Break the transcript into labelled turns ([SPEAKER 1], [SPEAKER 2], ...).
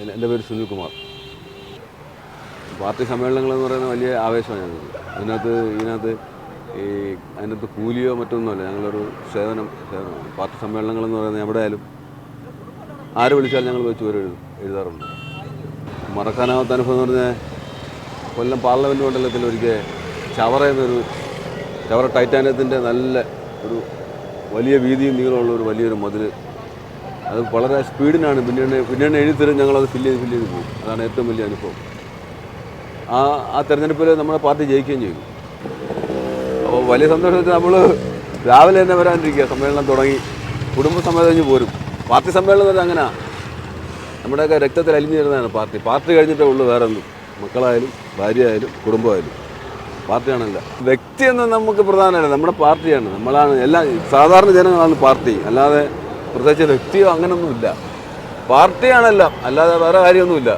[SPEAKER 1] എന്റെ പേര് സുനിൽകുമാർ പാർട്ടി സമ്മേളനങ്ങൾ എന്ന് പറയുന്നത് വലിയ ആവേശമാണ് ഞങ്ങൾക്ക്. അതിനകത്ത് ഇതിനകത്ത് ഈ അതിനകത്ത് കൂലിയോ മറ്റൊന്നുമല്ല ഞങ്ങളൊരു സേവനം സേവനമാണ് പാർട്ടി സമ്മേളനങ്ങൾ എന്ന് പറയുന്നത് എവിടെ ആയാലും ആര് വിളിച്ചാലും ഞങ്ങൾ വെച്ച് വരും എഴുതും എഴുതാറുണ്ട്. മറക്കാനാവാത്ത അനുഭവം എന്ന് പറഞ്ഞാൽ കൊല്ലം പാർലമെന്റ് മണ്ഡലത്തിൽ ഒരിക്കൽ ചവറ എന്നൊരു ചവറ ടൈറ്റാനിയത്തിന്റെ നല്ല ഒരു വലിയ വീതിയും നീളമുള്ള ഒരു വലിയൊരു മതിൽ അത് വളരെ സ്പീഡിനാണ്. പിന്നീട് പിന്നീട് എഴുതിത്തരും ഞങ്ങളത് ഫില്ല് ചെയ്ത് ഫില്ല് ചെയ്ത് പോകും. അതാണ് ഏറ്റവും വലിയ അനുഭവം. ആ ആ തെരഞ്ഞെടുപ്പിൽ നമ്മുടെ പാർട്ടി ജയിക്കുകയും ചെയ്തു. അപ്പോൾ വലിയ സന്തോഷത്തിൽ നമ്മൾ രാവിലെ തന്നെ വരാനിരിക്കുക. സമ്മേളനം തുടങ്ങി. കുടുംബസമേതം കഴിഞ്ഞ് പോരും. പാർട്ടി സമ്മേളനം പറഞ്ഞാൽ അങ്ങനെ. നമ്മുടെയൊക്കെ രക്തത്തിൽ അലിഞ്ഞു തരുന്നതാണ് പാർട്ടി. പാർട്ടി കഴിഞ്ഞിട്ടേ ഉള്ളൂ വേറെ ഒന്നും മക്കളായാലും ഭാര്യയായാലും കുടുംബമായാലും. പാർട്ടിയാണല്ല. വ്യക്തിയെന്ന് നമുക്ക് പ്രധാനമല്ല. നമ്മുടെ പാർട്ടിയാണ്. നമ്മളാണ് എല്ലാ സാധാരണ ജനങ്ങളാണ് പാർട്ടി. അല്ലാതെ പ്രത്യേകിച്ച് വ്യക്തിയോ അങ്ങനെയൊന്നുമില്ല പാർട്ടിയാണെല്ലാം അല്ലാതെ വേറെ കാര്യമൊന്നുമില്ല.